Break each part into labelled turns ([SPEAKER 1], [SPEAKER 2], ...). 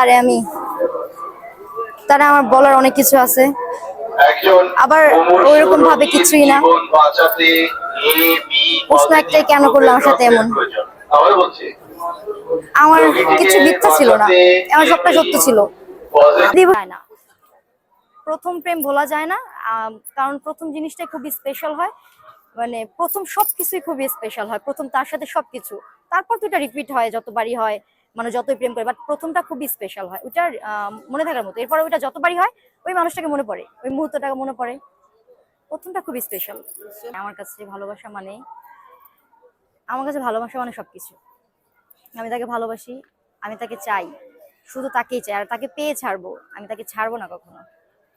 [SPEAKER 1] তারে আমি তারা আমার বলার অনেক কিছু আছে। আবার ওইরকম ভাবে কিছুই না। প্রশ্ন একটাই, কেন করল আমার সাথে এমন? আমার কিছু মিথ্যা ছিল না। আমার সবটা সত্য ছিল। না। প্রথম প্রেম ভোলা যায় না কারণ প্রথম জিনিসটাই খুবই স্পেশাল হয়। মানে প্রথম সবকিছুই খুবই স্পেশাল হয়। প্রথম তার সাথে সবকিছু। তারপর তো এটা রিপিট হয় যতবারই হয়। মানে যতই প্রেম করে বাট প্রথমটা খুবই স্পেশাল হয়। আম, মনে থাকার মতো। এরপর ওইটা যতবারই হয় ওই মানুষটাকে মনে পড়ে। ওই মুহূর্তটাকে মনে পড়ে। প্রথমটা খুবই স্পেশাল আমার কাছে ভালোবাসা মানে আমার কাছে ভালোবাসা মানে সব কিছু আমি তাকে ভালোবাসি আমি তাকে চাই। শুধু তাকেই চাই। আর তাকে পেয়ে ছাড়বো। আমি তাকে ছাড়বো না কখনো।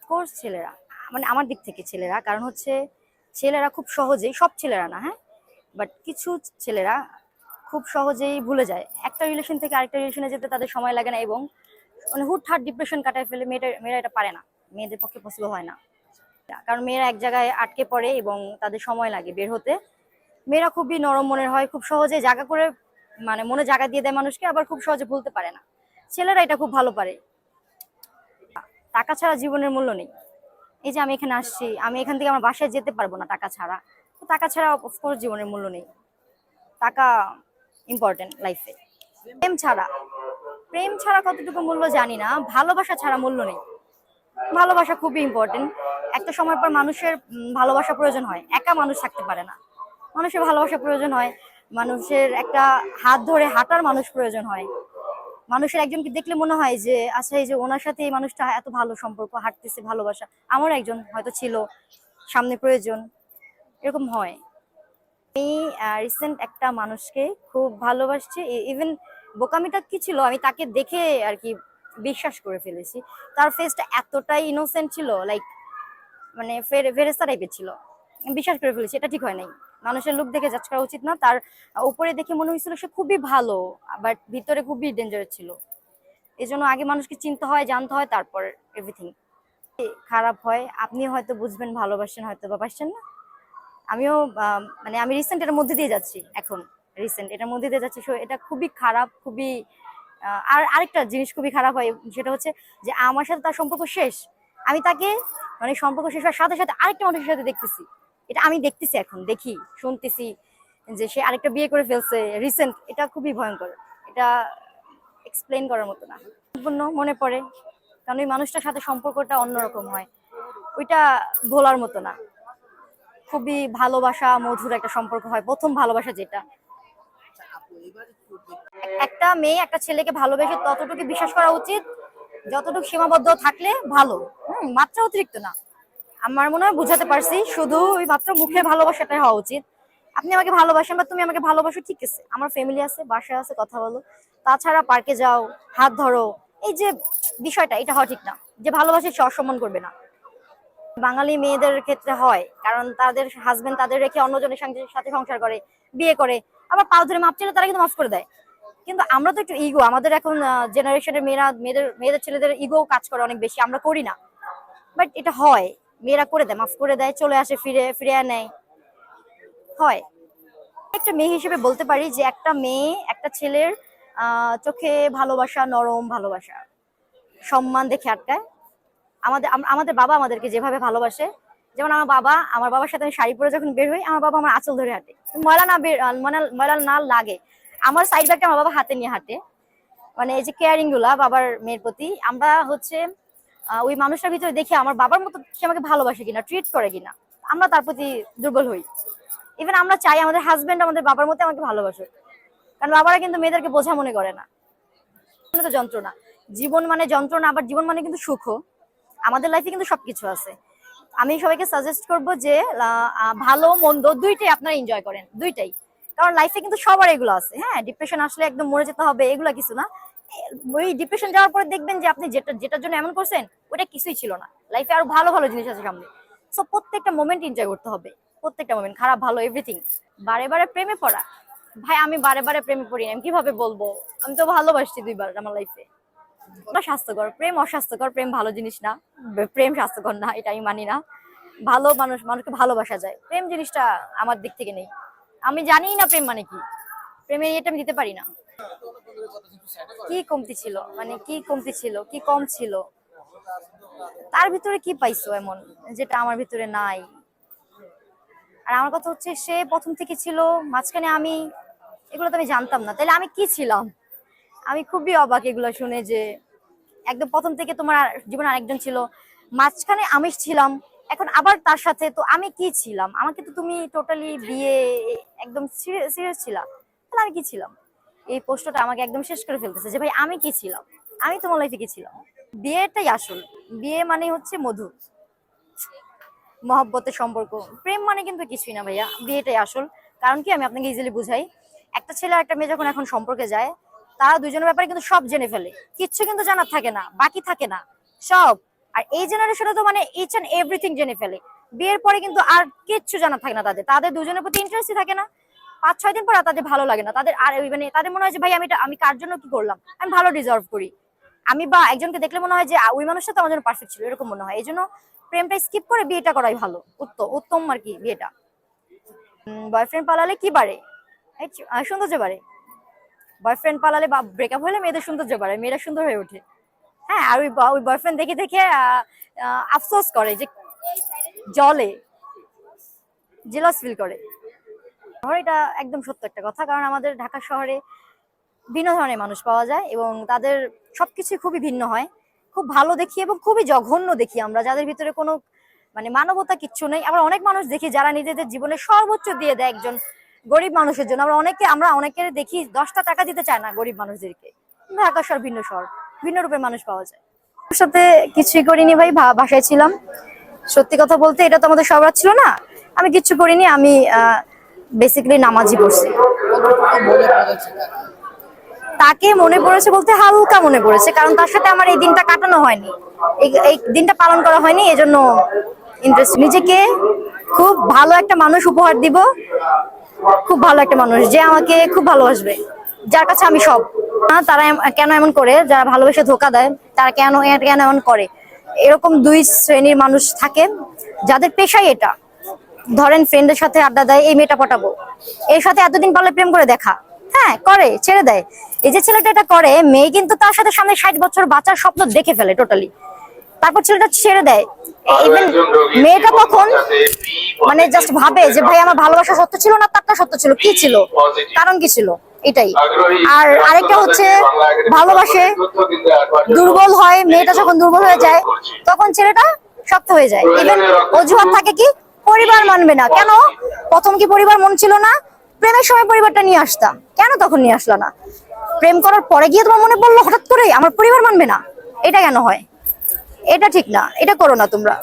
[SPEAKER 1] কোর্স ছেলেরা। মানে আমার দিক থেকে ছেলেরা। কারণ হচ্ছে ছেলেরা খুব সহজেই সব ছেলেরা না হ্যাঁ? বাট কিছু ছেলেরা খুব সহজেই ভুলে যায়। একটা রিলেশন থেকে আরেকটা রিলেশনে যেতে তাদের সময় লাগে না এবং মানে হুট হুটহাট ডিপ্রেশন কাটায় ফেলে মেয়েটা, মেয়েরা এটা পারে না। মেয়েদের পক্ষে পসিবল হয় না। কারণ মেয়েরা এক জায়গায় আটকে পড়ে এবং তাদের সময় লাগে বের হতে। মেয়েরা খুবই নরম মনের হয়, খুব সহজে জায়গা করে মানে মনে জায়গা দিয়ে দেয় মানুষকে, আবার খুব সহজে ভুলতে পারে না। ছেলেরা এটা খুব ভালো পারে। টাকা ছাড়া জীবনের মূল্য নেই। এই যে আমি এখানে আসছি, আমি এখান থেকে আমার বাসায় যেতে পারব না টাকা ছাড়া। তো টাকা ছাড়া অফকোর্স জীবনের মূল্য নেই। টাকা ইম্পর্টেন্ট লাইফে প্রেম ছাড়া। প্রেম ছাড়া কতটুকু মূল্য জানি না। ভালোবাসা ছাড়া মূল্য নেই। ভালোবাসা খুবই ইম্পর্টেন্ট একটা সময় পর মানুষের ভালোবাসা প্রয়োজন হয়। একা মানুষ থাকতে পারে না। মানুষের ভালোবাসা প্রয়োজন হয়। মানুষের একটা হাত ধরে হাঁটার মানুষ প্রয়োজন হয়। মানুষের একজনকে দেখলে মনে হয় যে আচ্ছা এই যে ওনার সাথে এই মানুষটা এত ভালো সম্পর্ক, হাঁটতেছে, ভালোবাসা। আমার একজন হয়তো ছিল। সামনে প্রয়োজন। এরকম হয়। আমি রিসেন্ট একটা মানুষকে খুব ভালোবাসছি। ইভেন বোকামিটা কি ছিল, আমি তাকে দেখে আর কি বিশ্বাস করে ফেলেছি। তার ফেসটা এতটাই ইনোসেন্ট ছিল লাইক মানে ফেরে- ফেরেস্তা টাইপের ছিল। বিশ্বাস করে ফেলেছি, এটা ঠিক হয় নাই। মানুষের লুক দেখে জাজ করা উচিত না। তার উপরে দেখে মনে হয়েছিল সে খুবই ভালো বাট ভিতরে খুবই ডেঞ্জারাস ছিল। এই জন্য আগে মানুষকে চিনতে হয়, জানতে হয়, তারপর এভরিথিং খারাপ হয়। আপনি হয়তো বুঝবেন, ভালোবাসেন হয়তো বা বাসছেন না। আমিও মানে আমি রিসেন্ট এটার মধ্যে দিয়ে যাচ্ছি, এখন রিসেন্ট এটার মধ্যে দিয়ে যাচ্ছি। সো এটা খুবই খারাপ, খুবই আর আরেকটা জিনিস খুবই খারাপ হয়, সেটা হচ্ছে যে আমার সাথে তার সম্পর্ক শেষ। আমি তাকে মানে সম্পর্ক শেষ হওয়ার সাথে সাথে আরেকটা মানুষের সাথে দেখতেছি। এটা আমি দেখতেছি এখন, দেখি, শুনতেছি যে সে আরেকটা বিয়ে করে ফেলছে রিসেন্ট এটা খুবই ভয়ঙ্কর। এটা এক্সপ্লেন করার মতো না। সম্পূর্ণ মনে পড়ে, কারণ ওই মানুষটার সাথে সম্পর্কটা অন্যরকম হয়। ওইটা ভোলার মতো না। খুবই ভালোবাসা, মধুর একটা সম্পর্ক হয়। প্রথম ভালোবাসা যেটা। একটা মেয়ে একটা ছেলেকে ভালোবেসে ততটুকু বিশ্বাস করা উচিত, যতটুকু সীমাবদ্ধ থাকলে ভালো। হম, মাত্রা অতিরিক্ত না। আমার মনে হয় বুঝাতে পারছি, শুধু ওই মাত্র মুখে ভালোবাসাটাই হওয়া উচিত। আপনি আমাকে ভালোবাসেন বা তুমি আমাকে ভালোবাসো, ঠিক আছে। আমার ফ্যামিলি আছে বাসা আছে, কথা বলো। তাছাড়া পার্কে যাও, হাত ধরো। এই যে বিষয়টা, এটা হওয়া ঠিক না। যে ভালোবাসে সে অসম্মান করবে না। বাঙালি মেয়েদের ক্ষেত্রে হয়, কারণ তাদের হাজবেন্ড তাদের রেখে অন্যজনের সাথে সংসার করে, বিয়ে করে, আবার পাও ধরে মাপ চাইলে তারা কিন্তু মাফ করে দেয়। কিন্তু আমরা তো একটু ইগো আমাদের এখন জেনারেশনের মেয়েরা, মেয়েদের মেয়েদের ছেলেদের ইগো কাজ করে অনেক বেশি, আমরা করি না। বাট এটা হয়, মেয়েরা করে দেয় মাফ করে দেয়, চলে আসে, ফিরে ফিরে নেয়। হয়। একটা মেয়ে হিসেবে বলতে পারি যে একটা মেয়ে, একটা ছেলের চোখে ভালোবাসা, নরম ভালোবাসা, সম্মান দেখে আটকায়। আমাদের আমাদের বাবা আমাদেরকে যেভাবে ভালোবাসে, যেমন আমার বাবা, আমার বাবার সাথে আমি শাড়ি পরে যখন বের হই, আমার বাবা আমার আঁচল ধরে হাঁটে। ময়লা না বের ময়লা না লাগে। আমার সাইড ব্যাগটা আমার বাবা হাতে নিয়ে হাঁটে। মানে এই যে কেয়ারিংগুলা, বাবার মেয়ের প্রতি, আমরা হচ্ছে ওই মানুষটার ভিতরে দেখি আমার বাবার মতো সে আমাকে ভালোবাসে কিনা ট্রিট করে কিনা, আমরা তার প্রতি দুর্বল হই। ইভেন আমরা চাই আমাদের হাজবেন্ড আমাদের বাবার মতো আমাকে ভালোবাসুক। কারণ বাবারা কিন্তু মেয়েদেরকে বোঝা মনে করে না। মানে তো যন্ত্রণা। জীবন মানে যন্ত্রণা, আবার জীবন মানে কিন্তু সুখও। আমাদের লাইফে কিন্তু সবকিছু আছে। আমি সবাইকে সাজেস্ট করব যে ভালো, মন্দ দুইটাই আপনারা এনজয় করেন, দুইটাই। কারণ লাইফে কিন্তু সবার এগুলো আছে হ্যাঁ? ডিপ্রেশন আসলে একদম মরে যেতে হবে, এগুলো কিছু না। ওই ডিপ্রেশন যাওয়ার পরে দেখবেন যে আপনি যেটা, যেটার জন্য এমন করছেন ওটা কিছুই ছিল না। লাইফে আরও ভালো ভালো জিনিস আছে সামনে। সো প্রত্যেকটা মোমেন্ট এনজয় করতে হবে, প্রত্যেকটা মোমেন্ট খারাপ, ভালো এভরিথিং বারে বারে প্রেমে পড়া। ভাই, আমি বারে বারে প্রেমে পড়ি। আমি কীভাবে বলব? আমি তো ভালোবাসছি দুইবার আমার লাইফে স্বাস্থ্যকর। প্রেম অস্বাস্থ্যকর, প্রেম ভালো জিনিস না। প্রেম স্বাস্থ্যকর না, এটা আমি মানি না। ভালো মানুষ, মানুষকে ভালোবাসা যায়। প্রেম জিনিসটা আমার দিক থেকে নেই। আমি জানি না প্রেম মানে কি। প্রেমের এটা আমি দিতে পারি না। কি কমতি ছিল? মানে কি কমতি ছিল? কি কম ছিল? তার ভিতরে কি পাইছো এমন, যেটা আমার ভিতরে নাই? আর আমার কথা হচ্ছে, সে প্রথম থেকে ছিল, মাঝখানে আমি, এগুলো তো আমি জানতাম না। তাহলে আমি কি ছিলাম? আমি খুবই অবাক এগুলো শুনে যে একদম প্রথম থেকে তোমার জীবনে আরেকজন ছিল। মাঝখানে আমি ছিলাম, এখন আবার তার সাথে। তো আমি কি ছিলাম? আমাকে তো তুমি টোটালি বিয়ে একদম সিরিয়াস ছিলাম তাহলে আমি কি ছিলাম? এই প্রশ্নটা আমাকে একদম শেষ করে ফেলতেছে যে, ভাই, আমি কি ছিলাম? আমি তোমার লাইফে কি ছিলাম? বিয়েটাই আসল। বিয়ে মানে হচ্ছে মধু। মহব্বতের সম্পর্ক। প্রেম মানে কিন্তু কিছুই না ভাইয়া। বিয়েটাই আসল। কারণ কি আমি আপনাকে ইজিলি বুঝাই, একটা ছেলে একটা মেয়ে যখন এখন সম্পর্কে যায় তারা দুজনের ব্যাপারে কিন্তু সব জেনে ফেলে। কিচ্ছু কিন্তু জানার থাকে না, বাকি থাকে না, সব। আর এই জেনারেশনে তো মানে ইচ অ্যান্ড এভরিথিং জেনে ফেলে। বিয়ের পরে কিন্তু আর কিচ্ছু জানা থাকে না তাদের। তাদের দুজনের প্রতি ইন্টারেস্টই থাকে না। পাঁচ, ছয় দিন পর আর তাদের ভালো লাগে না। তাদের আর মানে তাদের মনে হয় যে, ভাই, আমি আমি কার জন্য কি করলাম? আমি ভালো ডিজার্ভ করি। আমি বা একজনকে দেখলে মনে হয় যে ওই মানুষটা তো আমার জন্য পারফেক্ট ছিল। এরকম মনে হয়। এই জন্য প্রেমটা স্কিপ করে বিয়েটা করাই ভালো। উত্তম উত্তম আর কি বিয়েটা। বয়ফ্রেন্ড পালালে কি বাড়ে? সৌন্দর্য বাড়ে। বয়ফ্রেন্ড পালালে বা ব্রেকআপ হলে মেয়েদের সৌন্দর্য বাড়ে, মেয়েরা সুন্দর হয়ে ওঠে। হ্যাঁ আর ওই ওই বয়ফ্রেন্ড দেখে দেখে আফসোস করে যে জলে জেলাস ফিল করে। এটা একদম সত্য একটা কথা, কারণ আমাদের ঢাকা শহরে ভিন্ন ধরনের মানুষ পাওয়া যায় এবং তাদের সবকিছু খুবই ভিন্ন হয়। খুব ভালো দেখি এবং খুবই জঘন্য দেখি আমরা, যাদের ভিতরে কোনো মানে মানবতা কিচ্ছু নেই। আবার অনেক মানুষ দেখি যারা নিজেদের জীবনে সর্বোচ্চ দিয়ে দেয় একজন গরিব মানুষের জন্য। আমরা অনেকে আমরা অনেকের দেখি দশটা টাকা দিতে চায় না গরিব মানুষদেরকে। ঢাকা শহর ভিন্ন শহর। ভিন্ন রূপের মানুষ পাওয়া যায়। ওর সাথে কিছুই করিনি ভাই বাসায় ছিলাম। সত্যি কথা বলতে এটা তো আমাদের সবার ছিল না। আমি কিচ্ছু করিনি, আমি বেসিক্যালি নামাজি পড়ছি। তাকে মনে পড়েছে বলতে হালকা মনে পড়েছে, কারণ তার সাথে আমার এই দিনটা কাটানো হয়নি। এই- দিনটা পালন করা হয়নি, এজন্য ইন্টারেস্ট নিজেকে খুব ভালো একটা মানুষ উপহার দিব। খুব ভালো একটা মানুষ, যে আমাকে খুব ভালোবাসবে। যার কাছে আমি সব। তারা কেন এমন করে? যারা ভালোবেসে ধোকা দেয়, তারা কেন কেন এমন করে? এরকম দুই শ্রেণির মানুষ থাকে, যাদের পেশাই এটা। ধরেন ফ্রেন্ডের সাথে আড্ডা দেয়, এই মেয়েটা পটাবো। এর সাথে এতদিন পারলে প্রেম করে দেখা। হ্যাঁ করে, ছেড়ে দেয়। এই যে ছেলেটা এটা করে, মেয়ে কিন্তু তার সাথে সামনে ষাট বছর বাঁচার স্বপ্ন দেখে ফেলে টোটালি তারপর ছেলেটা ছেড়ে দেয়। ইভেন মেয়েটা তখন মানে জাস্ট ভাবে যে ভাই আমার ভালোবাসা সত্য ছিল না তারটা সত্য ছিল। কি ছিল? কারণ কি ছিল? এটাই। আর আরেকটা হচ্ছে ভালোবাসে দুর্বল হয় মেয়েটা যখন দুর্বল হয়ে যায় তখন ছেলেটা শক্ত হয়ে যায়। ইভেন অজুহাত থাকে কি? পরিবার মানবে না। কেন? প্রথম কি পরিবার মন ছিল না? প্রেমের সময় পরিবারটা নিয়ে আসতাম। কেন তখন নিয়ে আসলো না? প্রেম করার পরে গিয়ে তোমার মনে পড়ল হঠাৎ করে আমার পরিবার মানবে না। এটা কেন হয়? এটা ঠিক না এটা করো না তোমরা।